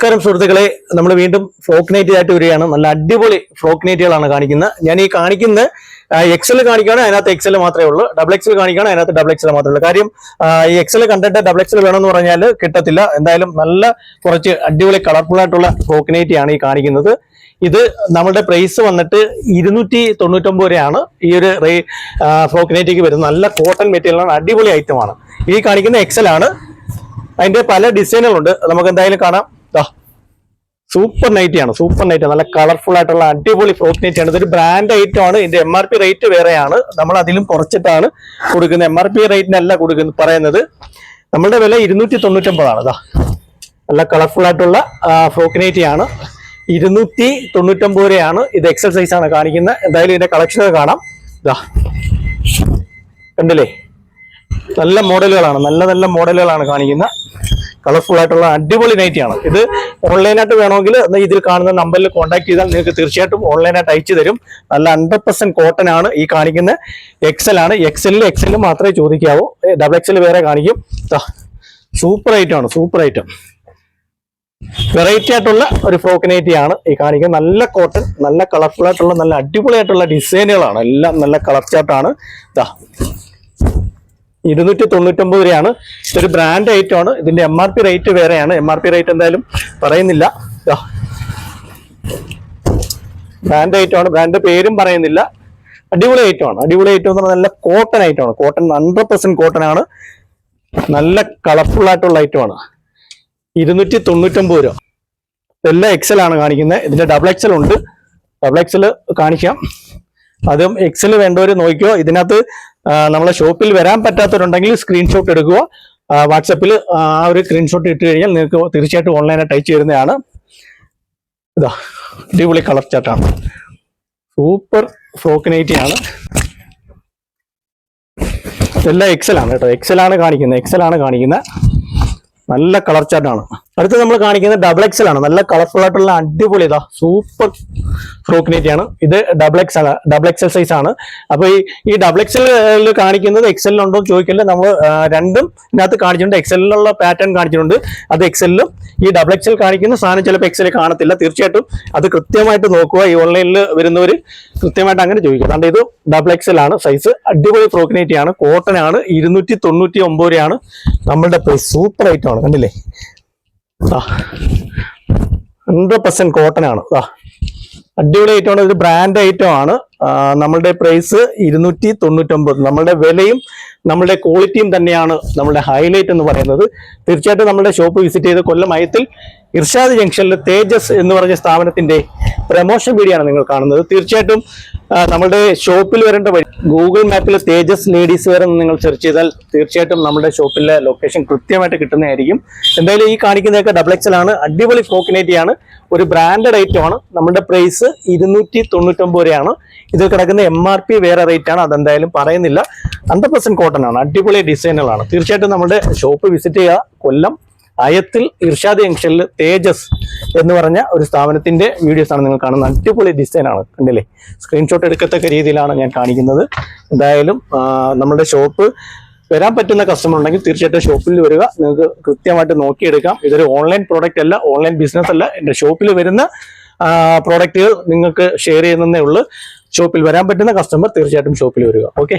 നമസ്കാരം സുഹൃത്തുക്കളെ. നമ്മൾ വീണ്ടും ഫ്രോക്ക് നൈറ്റ് ആയിട്ട് വരികയാണ്. നല്ല അടിപൊളി ഫ്രോക്ക് നൈറ്റുകളാണ് കാണിക്കുന്നത്. ഞാൻ ഈ കാണിക്കുന്ന എക്സൽ കാണിക്കുകയാണ്. അതിനകത്ത് എക്സൽ മാത്രമേ ഉള്ളൂ. ഡബിൾ എക്സൽ കാണിക്കുകയാണ്. അതിനകത്ത് ഡബിൾ എക്സൽ മാത്രമേ ഉള്ളൂ. കാര്യം ഈ എക്സൽ കണ്ടിട്ട് ഡബിൾ എക്സൽ വേണമെന്ന് പറഞ്ഞാൽ കിട്ടത്തില്ല. എന്തായാലും നല്ല കുറച്ച് അടിപൊളി കളർഫുൾ ആയിട്ടുള്ള ഫ്രോക്ക് നൈറ്റിയാണ് ഈ കാണിക്കുന്നത്. ഇത് നമ്മുടെ പ്രൈസ് വന്നിട്ട് ഇരുന്നൂറ്റി തൊണ്ണൂറ്റൊമ്പത് രൂപയാണ്. ഈ ഒരു റേ ഫ്രോക്ക് നൈറ്റിക്ക് വരുന്നത്. നല്ല കോട്ടൺ മെറ്റീരിയലാണ് അടിപൊളി ഐറ്റമാണ് ഈ കാണിക്കുന്ന എക്സൽ ആണ്. അതിന്റെ പല ഡിസൈനുകളുണ്ട് നമുക്ക് എന്തായാലും കാണാം. സൂപ്പർ നൈറ്റ് ആണ് സൂപ്പർ നൈറ്റ് നല്ല കളർഫുൾ ആയിട്ടുള്ള അടിപൊളി ഫ്രോക്ക് നൈറ്റ് ആണ്. ഇതൊരു ബ്രാൻഡ് ഐറ്റം ആണ്. ഇതിന്റെ എം ആർ പി റേറ്റ് വേറെയാണ്. നമ്മൾ അതിലും കുറച്ചിട്ടാണ് കൊടുക്കുന്നത്. എം ആർ പി റേറ്റിനല്ല കൊടുക്കുന്നത് പറയുന്നത്. നമ്മളുടെ വില ഇരുന്നൂറ്റി തൊണ്ണൂറ്റൊമ്പതാണ് ഇതാ നല്ല കളർഫുൾ ആയിട്ടുള്ള ഫ്രോക്ക് നൈറ്റി ആണ്. ഇരുന്നൂറ്റി തൊണ്ണൂറ്റൊമ്പത് രൂപയാണ്. ഇത് എക്സൽ സൈസ് ആണ് കാണിക്കുന്നത്. എന്തായാലും ഇതിന്റെ കളക്ഷൻ കാണാം. ഇതാ കണ്ടില്ലേ? നല്ല മോഡലുകളാണ് നല്ല നല്ല മോഡലുകളാണ് കാണിക്കുന്നത്. കളർഫുൾ ആയിട്ടുള്ള അടിപൊളി നൈറ്റി ആണ്. ഇത് ഓൺലൈനായിട്ട് വേണമെങ്കിൽ ഇതിൽ കാണുന്ന നമ്പറിൽ കോൺടാക്ട് ചെയ്താൽ നിങ്ങൾക്ക് തീർച്ചയായിട്ടും ഓൺലൈനായിട്ട് അയച്ചു തരും. നല്ല ഹൺഡ്രഡ് പെർസെന്റ് കോട്ടൺ ആണ് ഈ കാണിക്കുന്ന എക്സൽ ആണ്. എക്സലിൽ എക്സലിൽ മാത്രമേ ചോദിക്കാവൂ. ഡബിൾ എക്സൽ വേറെ കാണിക്കും. സൂപ്പർ ഐറ്റം ആണ് സൂപ്പർ ഐറ്റം വെറൈറ്റി ആയിട്ടുള്ള ഒരു ഫ്രോക്ക് നൈറ്റി ആണ് ഈ കാണിക്കുന്നത്. നല്ല കോട്ടൺ നല്ല കളർഫുൾ ആയിട്ടുള്ള നല്ല അടിപൊളിയായിട്ടുള്ള ഡിസൈനുകളാണ് എല്ലാം നല്ല കളർ ചാർട്ടാണ് ഇതാ ഇരുന്നൂറ്റി തൊണ്ണൂറ്റൊമ്പത് രൂപയാണ്. ഇതൊരു ബ്രാൻഡ് ഐറ്റം ആണ്. ഇതിന്റെ എം ആർ പി റേറ്റ് വേറെയാണ്. എം ആർ പി റേറ്റ് എന്തായാലും പറയുന്നില്ല. ബ്രാൻഡ് ഐറ്റം ആണ്. ബ്രാൻഡ് പേരും പറയുന്നില്ല. അടിപൊളി ഐറ്റം ആണ്. അടിപൊളി ഐറ്റം എന്ന് പറഞ്ഞാൽ നല്ല കോട്ടൺ ഐറ്റം ആണ്. കോട്ടൺ ഹൺഡ്രഡ് പെർസെന്റ് കോട്ടൺ ആണ്. നല്ല കളർഫുൾ ആയിട്ടുള്ള ഐറ്റം ആണ്. ഇരുന്നൂറ്റി തൊണ്ണൂറ്റൊമ്പത് രൂപ. ഇതെല്ലാം എക്സൽ ആണ് കാണിക്കുന്നത് ഇതിന്റെ ഡബിൾ എക്സൽ ഉണ്ട്. ഡബിൾ എക്സൽ കാണിക്കാം. അതും എക്സൽ വേണ്ടവർ നോക്കിയോ ഇതിനകത്ത് നമ്മളെ ഷോപ്പിൽ വരാൻ പറ്റാത്തവരുണ്ടെങ്കിൽ സ്ക്രീൻഷോട്ട് എടുക്കുക. വാട്സപ്പിൽ ആ ഒരു സ്ക്രീൻഷോട്ട് ഇട്ട് കഴിഞ്ഞാൽ നിങ്ങൾക്ക് തീർച്ചയായിട്ടും ഓൺലൈനായിട്ട് അയച്ചു തരുന്നതാണ്. ഇതാ അടിപൊളി കളർ ചാട്ടാണ് സൂപ്പർ ഫ്രോക്ക് ആണ്. എല്ലാം എക്സലാണ് കേട്ടോ. എക്സലാണ് കാണിക്കുന്നത്. എക്സലാണ് കാണിക്കുന്നത്. നല്ല കളർ ചാർട്ടാണ് അടുത്ത് നമ്മൾ കാണിക്കുന്നത് ഡബിൾ എക്സൽ ആണ് നല്ല കളർഫുൾ ആയിട്ടുള്ള അടിപൊളി ഇതാ സൂപ്പർ ഫ്രോക്ക് ആണ്. ഇത് ഡബിൾ എക്സ് ആണ് ഡബിൾ എക്സൽ സൈസ് ആണ്. അപ്പൊ ഈ ഈ ഡബിൾ എക്സൽ കാണിക്കുന്നത് എക്സലിലുണ്ടോ എന്ന് ചോദിക്കില്ല നമ്മൾ രണ്ടും ഇതിനകത്ത് കാണിച്ചിട്ടുണ്ട്. എക്സലിലുള്ള പാറ്റേൺ കാണിച്ചിട്ടുണ്ട്. അത് എക്സലിലും ഈ ഡബിൾ എക്സൽ കാണിക്കുന്ന സാധനം ചിലപ്പോൾ എക്സൽ കാണത്തില്ല. തീർച്ചയായിട്ടും അത് കൃത്യമായിട്ട് നോക്കുക. ഈ ഓൺലൈനിൽ വരുന്നവർ കൃത്യമായിട്ട് അങ്ങനെ ചോദിക്കുക അതുകൊണ്ട് ഇത് ഡബിൾ എക്സൽ ആണ്. സൈസ് അടിപൊളി ഫ്രോക്ക് ആണ്. കോട്ടൺ ആണ്. ഇരുന്നൂറ്റി തൊണ്ണൂറ്റി ഒമ്പത് രൂപയാണ്. നമ്മളുടെ പ്രൈസ് സൂപ്പർ ഐറ്റം ആണ്. കണ്ടില്ലേ? ഹൺഡ്രഡ് പെർസെന്റ് കോട്ടൺ ആണ്. അടിപൊളി ഐറ്റം ആണ്. ഇത് ബ്രാൻഡ് ഐറ്റം ആണ്. നമ്മളുടെ പ്രൈസ് ഇരുന്നൂറ്റി തൊണ്ണൂറ്റൊമ്പത് നമ്മളുടെ വിലയും നമ്മളുടെ ക്വാളിറ്റിയും തന്നെയാണ് നമ്മളുടെ ഹൈലൈറ്റ് എന്ന് പറയുന്നത്. തീർച്ചയായിട്ടും നമ്മളുടെ ഷോപ്പ് വിസിറ്റ് ചെയ്ത് കൊല്ലം അയത്തിൽ ഇർഷാദ് ജംഗ്ഷനിലെ തേജസ് എന്ന് പറഞ്ഞ സ്ഥാപനത്തിന്റെ പ്രമോഷൻ വീഡിയോ നിങ്ങൾ കാണുന്നത്. തീർച്ചയായിട്ടും നമ്മളുടെ ഷോപ്പിൽ വരേണ്ട വഴി ഗൂഗിൾ മാപ്പിൽ തേജസ് ലേഡീസ് വെയർ എന്ന് നിങ്ങൾ സെർച്ച് ചെയ്താൽ തീർച്ചയായിട്ടും നമ്മുടെ ഷോപ്പിലെ ലൊക്കേഷൻ കൃത്യമായിട്ട് കിട്ടുന്നതായിരിക്കും. എന്തായാലും ഈ കാണിക്കുന്നതൊക്കെ ഡബിൾ എക്സൽ ആണ്. അടിപൊളി ഫോക്കിനേറ്റിയാണ് ഒരു ബ്രാൻഡഡ് ഐറ്റമാണ് നമ്മുടെ പ്രൈസ് ഇരുന്നൂറ്റി തൊണ്ണൂറ്റൊമ്പത് രൂപയാണ്. ഇത് കിടക്കുന്ന എം ആർ പി വേറെ റേറ്റ് ആണ് അതെന്തായാലും പറയുന്നില്ല. ഹൺഡ്രഡ് പെർസെന്റ് കോട്ടൺ ആണ് അടിപൊളി ഡിസൈനുകളാണ് തീർച്ചയായിട്ടും നമ്മുടെ ഷോപ്പ് വിസിറ്റ് ചെയ്യുക. കൊല്ലം അയത്തിൽ ഇർഷാദ് ജംഗ്ഷനിൽ തേജസ് എന്ന് പറഞ്ഞ ഒരു സ്ഥാപനത്തിന്റെ വീഡിയോസ് ആണ് നിങ്ങൾ കാണുന്നത്. അടിപൊളി ഡിസൈൻ ആണ് കണ്ടില്ലേ? സ്ക്രീൻഷോട്ട് എടുക്കത്തക്ക രീതിയിലാണ് ഞാൻ കാണിക്കുന്നത്. എന്തായാലും നമ്മുടെ ഷോപ്പ് വരാൻ പറ്റുന്ന കസ്റ്റമർ ഉണ്ടെങ്കിൽ തീർച്ചയായിട്ടും ഷോപ്പിൽ വരിക. നിങ്ങൾക്ക് കൃത്യമായിട്ട് നോക്കിയെടുക്കാം. ഇതൊരു ഓൺലൈൻ പ്രോഡക്റ്റ് അല്ല ഓൺലൈൻ ബിസിനസ് അല്ല. എന്റെ ഷോപ്പിൽ വരുന്ന പ്രോഡക്റ്റുകൾ നിങ്ങൾക്ക് ഷെയർ ചെയ്യുന്നതേ ഉള്ളൂ. ഷോപ്പിൽ വരാൻ പറ്റുന്ന കസ്റ്റമർ തീർച്ചയായിട്ടും ഷോപ്പിൽ വരിക. ഓക്കെ